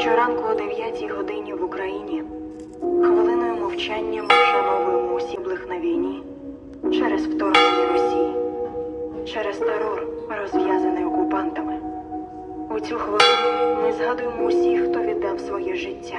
Щоранку о 9 годині в Україні хвилиною мовчання ми вшановуємо усіблих на війні через вторгнення Росії, через терор, розв'язаний окупантами. У цю хвилину ми згадуємо усіх, хто віддав своє життя.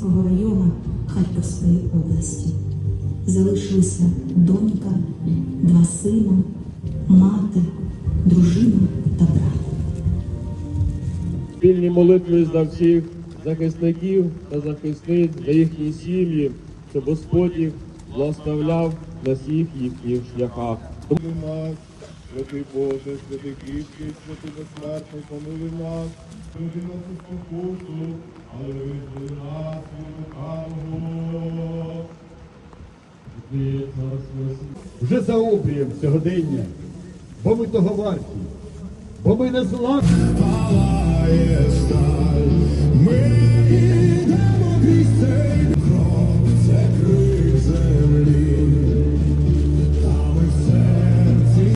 Куп'янського району Харківської області. Залишилися донька, два сина, мати, дружина та брат. Спільні молитви за всіх захисників та захисниць за їхні сім'ї, щоб Господь їх благословляв на всіх їхніх шляхах. Помилуй нас, святий Боже, святий кріпкий, святий безсмертний, помилуй нас, вже за обрієм сьогодення, бо ми того варті, бо ми не зла. Ми